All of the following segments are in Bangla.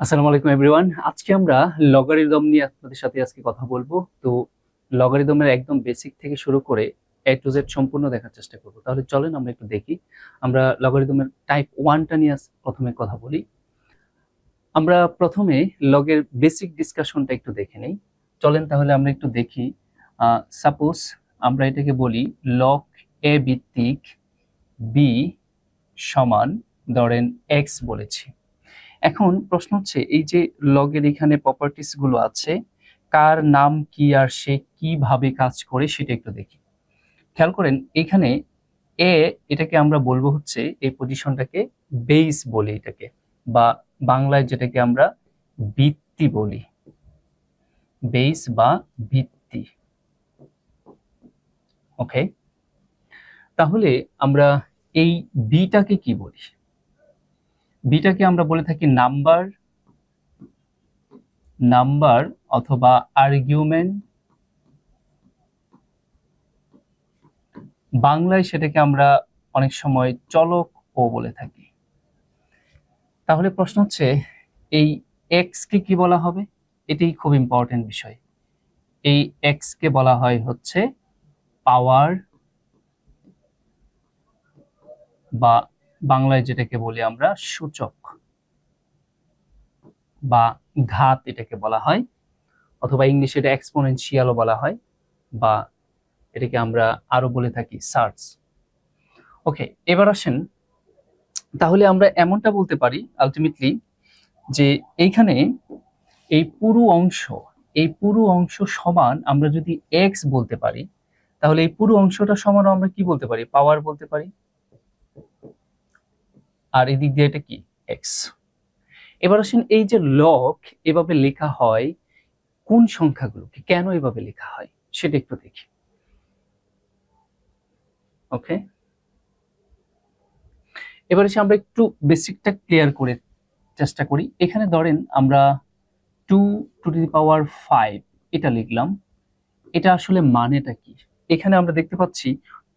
আসসালামু আলাইকুম এভরিওয়ান আজকে আমরা লগারিদম নিয়ে আপনাদের সাথে আজকে কথা বলব। তো লগারিদমের একদম বেসিক থেকে শুরু করে এ টু জেড সম্পূর্ণ দেখার চেষ্টা করব। তাহলে চলেন আমরা একটু দেখি। আমরা লগারিদমের টাইপ ওয়ানটা নিয়ে প্রথমে কথা বলি। আমরা প্রথমে লগের বেসিক ডিসকাশনটা একটু দেখে নেই। চলেন তাহলে আমরা একটু দেখি। সাপোজ আমরা এটাকে বলি লগ এ ভিত্তিক বি সমান ধরেন এক্স বলেছি। এখন প্রশ্ন হচ্ছে, এই যে লগের এখানে প্রপার্টিসগুলো আছে, কার নাম কি আর সে কীভাবে কাজ করে সেটা একটু দেখি। খেয়াল করেন, এখানে এ এটাকে আমরা বলব হচ্ছে, এই পজিশনটাকে বেস বলি এটাকে, বা বাংলায় যেটাকে আমরা ভিত্তি বলি। বেস বা ভিত্তি। ওকে তাহলে আমরা এই বিটাকে কি বলি? বিটাকে আমরা বলে থাকি নাম্বার নাম্বার অথবা আর্গুমেন্ট বাংলায় সেটাকে আমরা অনেক সময় চলক ও বলে থাকি। তাহলে প্রশ্ন হচ্ছে, এই এক্স কে বলা হবে? এটাই খুব ইম্পর্টেন্ট বিষয়। এই এক্স কে বলা হয় হচ্ছে পাওয়ার বা বাংলায় যেটাকে বলি আমরা সূচক বা ঘাত এটাকে বলা হয়, অথবা ইংলিশে এটা এক্সপোনেনশিয়ালও বলা হয় বা এটাকে আমরা আরও বলে থাকি সার্চ। ওকে, এবার আসেন, তাহলে আমরা এমনটা বলতে পারি আলটিমেটলি যে এইখানে এই পুরো অংশ, এই পুরো অংশ সমান আমরা যদি এক্স বলতে পারি, তাহলে এই পুরো অংশটা সমান আমরা কি বলতে পারি? পাওয়ার বলতে পারি। আর এদিক দিয়ে এটা কি? এক্স এবার আসেন এই যে লক এভাবে লেখা হয়, কোন সংখ্যাগুলোকে? কেন এভাবে লেখা হয়? সেটা একটু দেখি। ওকে এবার এসে আমরা একটু বেসিকটা ক্লিয়ার করে চেষ্টা করি। এখানে ধরেন আমরা two to the power five এটা লিখলাম। এটা আসলে মানেটা কি? এখানে আমরা দেখতে পাচ্ছি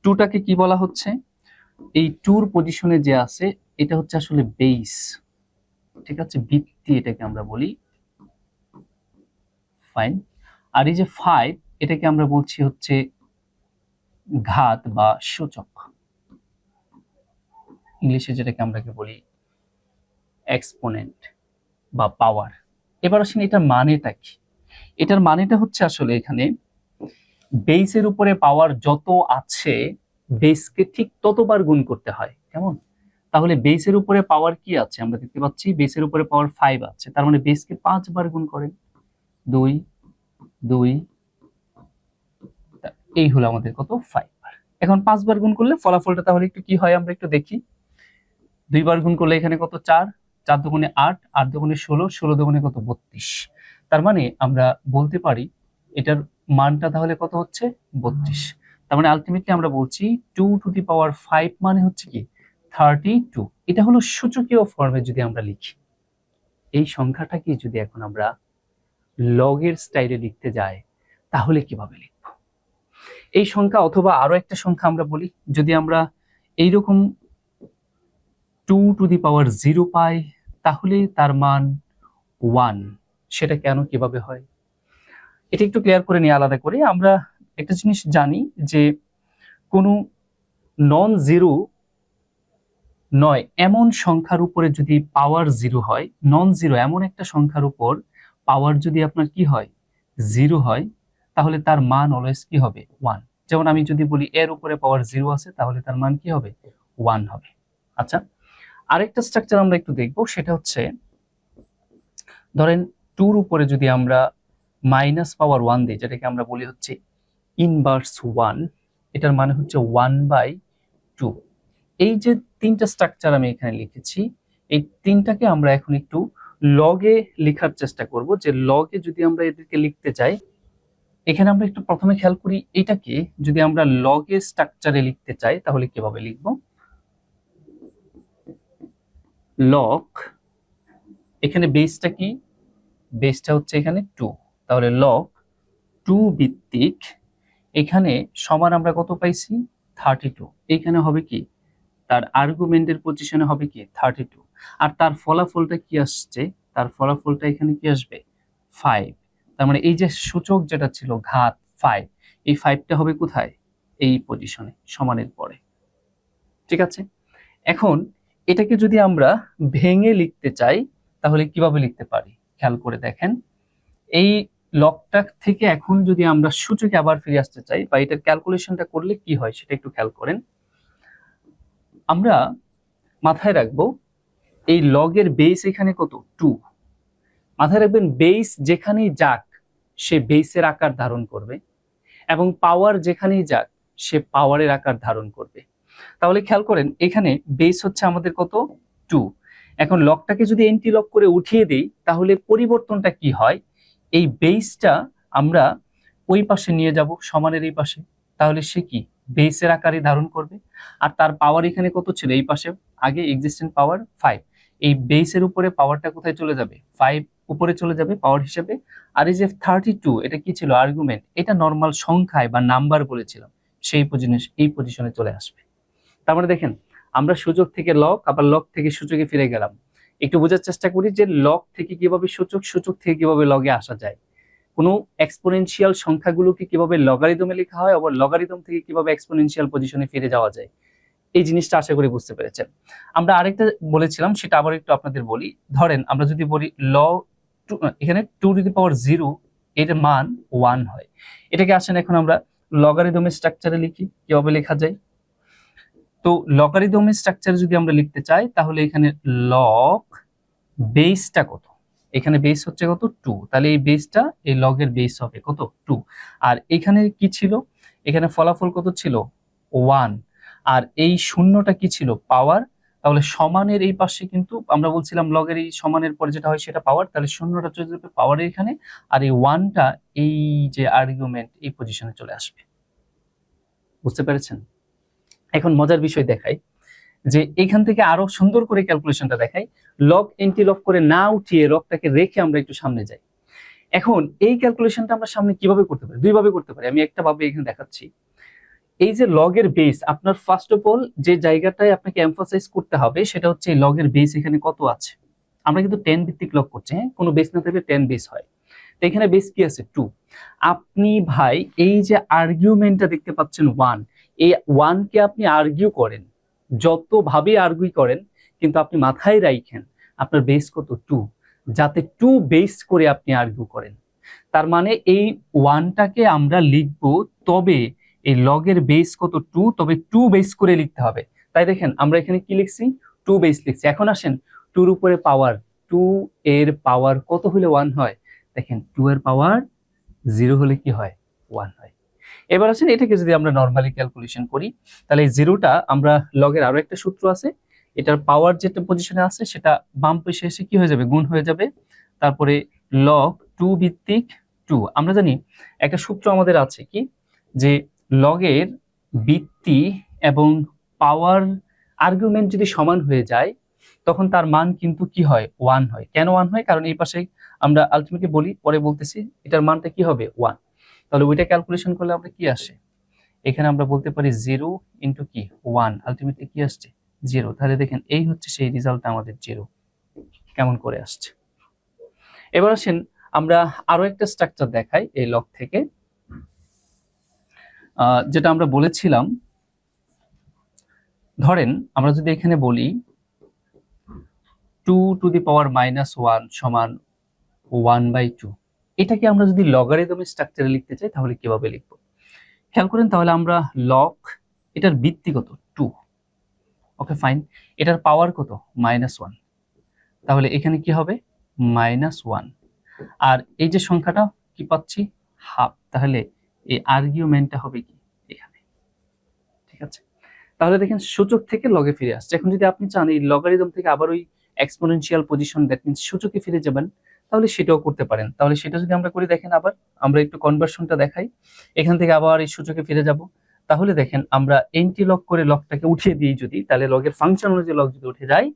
টুটাকে কি বলা হচ্ছে? এই টুর পজিশনে যে আছে এটা হচ্ছে আসলে বেস ঠিক আছে? ভিত্তি এটাকে আমরা বলি ফাইন আর এই যে ফাইভ এটাকে আমরা বলছি হচ্ছে ঘাত বা সূচক। ইংলিশে যেটাকে আমরা বলি এক্সপোনেন্ট বা পাওয়ার এবার আসেন এটার মানেটা কি? এটার মানেটা হচ্ছে আসলে এখানে বেসের উপরে পাওয়ার যত আছে বেসকে ঠিক ততবার গুণ করতে হয়। কেমন? তাহলে বেসের উপরে পাওয়ার কি আছে? আমরা দেখতে পাচ্ছি বেসের উপরে পাওয়ার ফাইভ আছে। তার মানে বেসকে পাঁচবার গুণ করেন। দুই দুই এই হলো আমাদের কত? ফাইভ এখন পাঁচবার গুণ করলে ফলাফলটা তাহলে একটু কি হয়? আমরা একটু দেখি। দুইবার গুণ করলে এখানে কত? চার চার দুগুণে আট আট দুগুণে ষোলো ষোলো দুগুণে কত? বত্রিশ। তার মানে আমরা বলতে পারি এটার মানটা তাহলে কত হচ্ছে? বত্রিশ। তার মানে আলটিমেটলি আমরা বলছি two to the power five মানে হচ্ছে কি? Thirty two. এটা হলো সূচকীয় ফর্মে যদি আমরা লিখি। এই সংখ্যাটাকে যদি এখন আমরা লগের স্টাইলে লিখতে যাই, তাহলে কীভাবে লিখব? এই সংখ্যা অথবা আরও একটা সংখ্যা আমরা বলি, যদি আমরা এইরকম two to the power zero পাই, তাহলে তার মান ওয়ান সেটা কেন, কীভাবে হয়? এটা একটু ক্লিয়ার করে নিয়ে আলাদা করে আমরা একটা জিনিস জানি যে কোনো নন জিরো নয়, এমন সংখ্যার উপরে যদি পাওয়ার জিরো হয় নন জিরো এমন একটা সংখ্যার উপর পাওয়ার যদি আপনার কি হয় জিরো হয়, তাহলে তার মান অলওয়েজ কি হবে? ওয়ান যেমন আমি যদি বলি এর উপরে পাওয়ার জিরো আছে, তাহলে তার মান কি হবে? ওয়ান হবে। আচ্ছা আরেকটা স্ট্রাকচার আমরা একটু দেখব, সেটা হচ্ছে ধরেন টুর উপরে যদি আমরা মাইনাস পাওয়ার ওয়ান দিই, যেটাকে আমরা বলি হচ্ছে ইনভার্স ওয়ান এটার মানে হচ্ছে ওয়ান বাই টু এই যে তিনটা স্ট্রাকচার আমি এখানে লিখেছি, এই তিনটাকে আমরা এখন একটু লগে লেখার চেষ্টা করব। যে লগে যদি আমরা এদেরকে লিখতে চাই, এখানে আমরা একটু প্রথমে খেয়াল করি, এটাকে যদি আমরা লগে স্ট্রাকচারে লিখতে চাই, তাহলে কীভাবে লিখব? লগ এখানে বেসটা কি? বেসটা হচ্ছে এখানে টু তাহলে লগ টু ভিত্তিক, এখানে সমান আমরা কত পাইছি? থার্টি টু এখানে হবে কি? তার আর্গুমেন্টের পজিশনে হবে কি? থার্টি টু আর তার ফলাফলটা কি আসছে? তার ফলাফলটা এখানে কি আসবে? ফাইভ তার মানে এই যে সূচক যেটা ছিল, ঘাত ফাইভ এই ফাইভটা হবে কোথায়? এই পজিশনে সমানের পরে। ঠিক আছে? এখন এটাকে যদি আমরা ভেঙে লিখতে চাই, তাহলে কীভাবে লিখতে পারি? খেয়াল করে দেখেন। এই লকটা থেকে এখন যদি আমরা সূচকে আবার ফিরে আসতে চাই, বা এটার ক্যালকুলেশনটা করলে কি হয়, সেটা একটু খেয়াল করেন। আমরা মাথায় রাখব, এই লগের বেস এখানে কত? টু মাথায় রাখবেন বেস যেখানেই যাক, সে বেসের আকার ধারণ করবে এবং পাওয়ার যেখানেই যাক, সে পাওয়ারের আকার ধারণ করবে। তাহলে খেয়াল করেন, এখানে বেস হচ্ছে আমাদের কত? টু এখন লকটাকে যদি এন্টি লক করে উঠিয়ে দেই, তাহলে পরিবর্তনটা কি হয়? এই বেসটা আমরা ওই পাশে নিয়ে যাব, সমানের এই পাশে। তাহলে সে কি? বেসের আকারে ধারণ করবে। আর তার পাওয়ার এখানে কত ছিল? এই পাশে আগে এক্সিস্টেন্ট পাওয়ার ফাইভ এই বেসের উপরে পাওয়ারটা কোথায় চলে যাবে? ফাইভ উপরে চলে যাবে পাওয়ার হিসেবে। আর এই যে থার্টি টু এটা কি ছিল? আর্গুমেন্ট এটা নর্মাল সংখ্যায় বা নাম্বার বলেছিলাম। সেই পজিশনে এই পজিশনে চলে আসবে। তার মানে দেখেন, আমরা সুযোগ থেকে লক আবার লক থেকে সূচকে ফিরে গেলাম। একটু বোঝার চেষ্টা করি যে লক থেকে কীভাবে সূচক সূচক থেকে কীভাবে লগে আসা যায়। কোনো এক্সপোনেনশিয়াল সংখ্যাগুলোকে কীভাবে লগারিদমে লেখা হয় আবার লগারিদম থেকে কীভাবে এক্সপোনেনশিয়াল পজিশনে ফিরে যাওয়া যায়, এই জিনিসটা আশা করি বুঝতে পেরেছেন। আমরা আরেকটা বলেছিলাম, সেটা আবার একটু আপনাদের বলি। ধরেন, আমরা যদি বলি ল টু এখানে two to the power zero এর মান ওয়ান হয়। এটাকে আসেন এখন আমরা লগারিদমের স্ট্রাকচারে লিখি, কীভাবে লেখা যায়? তো লগারিদমের স্ট্রাকচারে যদি আমরা লিখতে চাই, তাহলে এখানে লগ বেসটা কত? এখানে বেস হচ্ছে কত? টু তাহলে এই বেসটা এই লগের বেস হবে কত? টু আর এখানে কি ছিল? এখানে ফলাফল কত ছিল? ওয়ান আর এই শূন্যটা কি ছিল? পাওয়ার তাহলে সমানের এই পাশে কিন্তু আমরা বলছিলাম লগের এই সমানের পরে যেটা হয় সেটা পাওয়ার তাহলে শূন্যটা চলে যাবে পাওয়ারের এখানে। আর এই ওয়ানটা এই যে আর্গুমেন্ট এই পজিশনে চলে আসবে। বুঝতে পেরেছেন? এখন মজার বিষয় দেখাই। যে এখান থেকে আরও সুন্দর করে ক্যালকুলেশনটা দেখাই। লগ এন্টি লক করে না উঠিয়ে লকটাকে রেখে আমরা একটু সামনে যাই। এখন এই ক্যালকুলেশনটা আমরা সামনে কীভাবে করতে পারি? দুইভাবে করতে পারি। আমি একটা ভাবে এখানে দেখাচ্ছি। এই যে লগের বেস আপনার ফার্স্ট অফ অল যে জায়গাটায় আপনাকে এমফাসাইজ করতে হবে, সেটা হচ্ছে এই লগের বেস এখানে কত আছে? আমরা কিন্তু টেন ভিত্তিক লগ করছি হ্যাঁ? কোনো বেস না থাকলে টেন বেস হয়। তো এখানে বেস কি আছে? টু আপনি ভাই, এই যে আর্গুমেন্টটা দেখতে পাচ্ছেন ওয়ান এই ওয়ানকে আপনি আর্গিউ করেন। যতভাবে আর্গুই করেন, কিন্তু আপনি মাথায় রাইখেন, আপনার বেস কত? টু যাতে টু বেস করে আপনি আর্গু করেন। তার মানে এই ওয়ানটাকে আমরা লিখব, তবে এই লগের বেস কত? টু তবে টু বেস করে লিখতে হবে। তাই দেখেন, আমরা এখানে কি লিখছি? টু বেস লিখছি। এখন আসেন টুর উপরে পাওয়ার টু এর পাওয়ার কত হলে ওয়ান হয়? দেখেন টু এর পাওয়ার জিরো হলে কি হয়? ওয়ান হয়। এবার আসেন, এটাকে যদি আমরা নর্মালি ক্যালকুলেশন করি, তাহলে এই জিরোটা আমরা লগের আরও একটা সূত্র আছে, এটার পাওয়ার যেটা পজিশনে আছে, সেটা বাম পাশে এসে কি হয়ে যাবে? গুণ হয়ে যাবে। তারপরে লগ টু ভিত্তিক টু আমরা জানি একটা সূত্র আমাদের আছে কি? যে লগের বৃত্তি এবং পাওয়ার আর্গুমেন্ট যদি সমান হয়ে যায়, তখন তার মান কিন্তু কি হয়? ওয়ান হয়। কেন ওয়ান হয়? কারণ এই পাশে আমরা আলটিমেটলি বলি, পরে বলতেছি, এটার মানটা কি হবে? ওয়ান তাহলে ওইটা ক্যালকুলেশন করলে আমরা কি আসে? এখানে আমরা বলতে পারি জিরো ইন্টু কি? ওয়ান আলটিমেটলি কি আসছে? জিরো তাহলে দেখেন এই হচ্ছে সেই রেজাল্টটা আমাদের জিরো কেমন করে আসছে? এবার আসেন আমরা আরও একটা স্ট্রাকচার দেখাই এই লক থেকে। যেটা আমরা বলেছিলাম, ধরেন আমরা যদি এখানে বলি two to the power minus one সমান ওয়ান বাই টু এটাকে আমরা যদি লগারিদমের স্ট্রাকচারে লিখতে চাই, তাহলে কীভাবে লিখব? খেয়াল করেন তাহলে আমরা লগ এটার ভিত্তি কত? টু ওকে ফাইন এটার পাওয়ার কত? মাইনাস ওয়ান তাহলে এখানে কি হবে? মাইনাস ওয়ান আর এই যে সংখ্যাটা কি পাচ্ছি? হাফ তাহলে এই আর্গুমেন্টটা হবে কি? এখানে। ঠিক আছে? তাহলে দেখেন সূচক থেকে লগে ফিরে আসছে। এখন যদি আপনি চান এই লগারিদম থেকে আবার ওই এক্সপোনেনশিয়াল পজিশন দ্যাট মিনস সূচকে ফিরে যাবেন তাহলে সেটাও করতে পারেন। তাহলে সেটা যদি আমরা করি, দেখেন আবার আমরা একটু কনভার্সনটা দেখাই। এখান থেকে আবার এই সূচকে ফিরে যাব। তাহলে দেখেন আমরা এন্টি লক করে লকটাকে উঠিয়ে দিই যদি, তাহলে লগের ফাংশন অনুযায়ী লক যদি উঠে যায়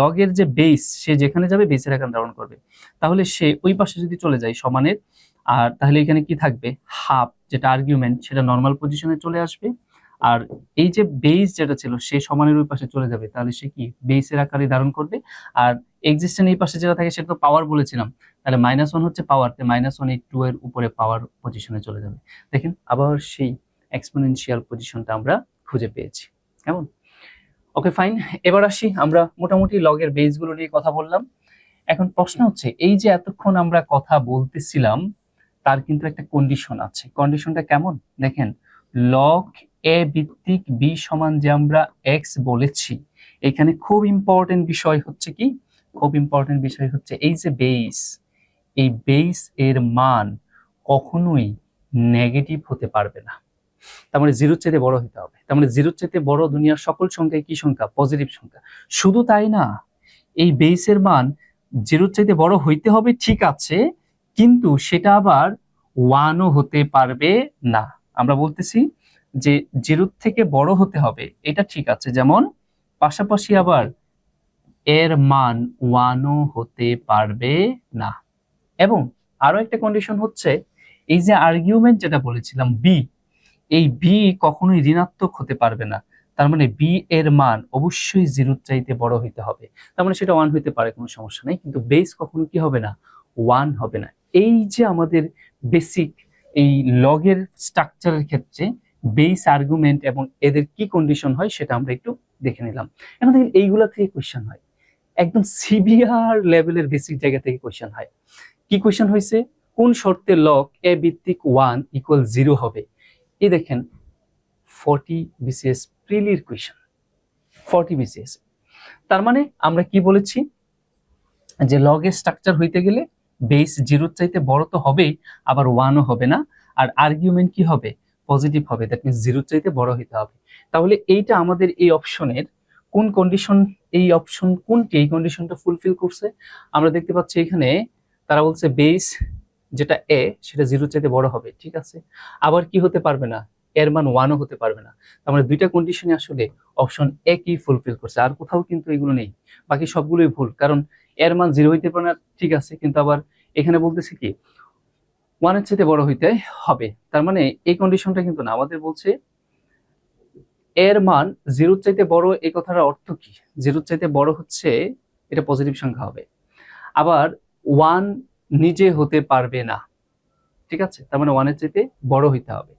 লগের যে বেস সে যেখানে যাবে বেসের আকার ধারণ করবে। তাহলে সে ওই পাশে যদি চলে যায় সমানের, আর তাহলে এখানে কি থাকবে? হাফ যেটা আর্গুমেন্ট সেটা নর্মাল পজিশনে চলে আসবে। আর এই যে বেস যেটা ছিল, সে সমানের ওই পাশে চলে যাবে। তাহলে সে কি বেসের আকারে ধারণ করবে? আর এক্সিস্টেন্ট এই পাশে যেটা থাকে, সেটা তো পাওয়ার বলেছিলাম। তাহলে মাইনাস ওয়ান হচ্ছে পাওয়ার তাই মাইনাস ওয়ান এই টু এর উপরে পাওয়ার পজিশনে চলে যাবে। দেখেন, আবার সেই এক্সপোনেনশিয়াল পজিশনটা আমরা খুঁজে পেয়েছি। কেমন? ওকে ফাইন এবার আসি, আমরা মোটামুটি লগের বেসগুলো নিয়ে কথা বললাম। এখন প্রশ্ন হচ্ছে, এই যে এতক্ষণ আমরা কথা বলতেছিলাম, তার কিন্তু একটা কন্ডিশন আছে। কন্ডিশনটা কেমন? দেখেন লগ এ ভিত্তিক বি সমান যে আমরা এক্স বলেছি, এখানে খুব ইম্পর্টেন্ট বিষয় হচ্ছে কি? খুব ইম্পর্টেন্ট বিষয় হচ্ছে এই যে বেস এই বেস এর মান কখনোই নেগেটিভ হতে পারবে না। তার মানে জিরোর চাইতে বড় হতে হবে। তার মানে জিরোর চাইতে বড় দুনিয়ার সকল সংখ্যায় কি সংখ্যা? পজিটিভ সংখ্যা। শুধু তাই না, এই বেসের মান জিরোর চাইতে বড় হইতে হবে ঠিক আছে, কিন্তু সেটা আবার ওয়ানও হতে পারবে না। আমরা বলতেছি যে জিরোর থেকে বড় হতে হবে, এটা ঠিক আছে। যেমন, পাশাপাশি আবার এর মান ওয়ানও হতে পারবে না। এবং আরও একটা কন্ডিশন হচ্ছে, এই যে আর্গুমেন্ট যেটা বলেছিলাম বি এই বি কখনোই ঋণাত্মক হতে পারবে না। তার মানে বি এর মান অবশ্যই জিরোর চাইতে বড় হইতে হবে। তার মানে সেটা ওয়ান হইতে পারে, কোনো সমস্যা নেই। কিন্তু বেস কখনো কি হবে না? ওয়ান হবে না। এই যে আমাদের বেসিক এই লগের স্ট্রাকচারের ক্ষেত্রে বেস আর্গুমেন্ট এবং এদের কি কন্ডিশন হয় সেটা আমরা একটু দেখে নিলাম। এখন দেখেন এইগুলা থেকে কোয়েশ্চেন হয়। একদম সিভিয়ার লেভেলের বেসিক জায়গা থেকে কোয়েশ্চেন হয়। কি কোয়েশ্চেন হয়েছে কোন শর্তে লক এ ভিত্তিক ওয়ান ইকুয়াল জিরো হবে? এই দেখেন ফর্টি বিসিএস প্রিলির কোয়েশ্চেন ফর্টি বিসিএস তার মানে আমরা কি বলেছি? যে লগের স্ট্রাকচার হইতে গেলে বেস জিরোর চাইতে বড় তো হবেই, আবার ওয়ানও হবে না। আর আর্গুমেন্ট কি হবে? পজিটিভ হবে দ্যাট মিনস জিরোর চাইতে বড় হইতে হবে। তাহলে এইটা আমাদের এই অপশনের কোন কন্ডিশন এই অপশন কোনটি, এই কন্ডিশনটা ফুলফিল করছে? আমরা দেখতে পাচ্ছি এখানে তারা বলছে বেস যেটা এ সেটা জিরোর চাইতে বড় হবে, ঠিক আছে? আবার কি হতে পারবে না? এর মান ওয়ানও হতে পারবে না। তার মানে দুইটা কন্ডিশনে আসলে অপশন এ কি ফুলফিল করছে, আর কোথাও কিন্তু এগুলো নেই। বাকি সবগুলোই ভুল, কারণ এর মান জিরো হইতে পারে না, ঠিক আছে, কিন্তু আবার এখানে বলতেছে কি ওয়ানের চাইতে বড় হইতে হবে। তার মানে এই কন্ডিশনটা কিন্তু না। আমাদের বলছে, এর মান জিরোর চাইতে বড় এই কথার অর্থ কি? জিরোর চাইতে বড় হচ্ছে, এটা পজিটিভ সংখ্যা হবে। আবার ওয়ান নিজে হতে পারবে না। ঠিক আছে? তার মানে ওয়ানের চাইতে বড় হইতে হবে।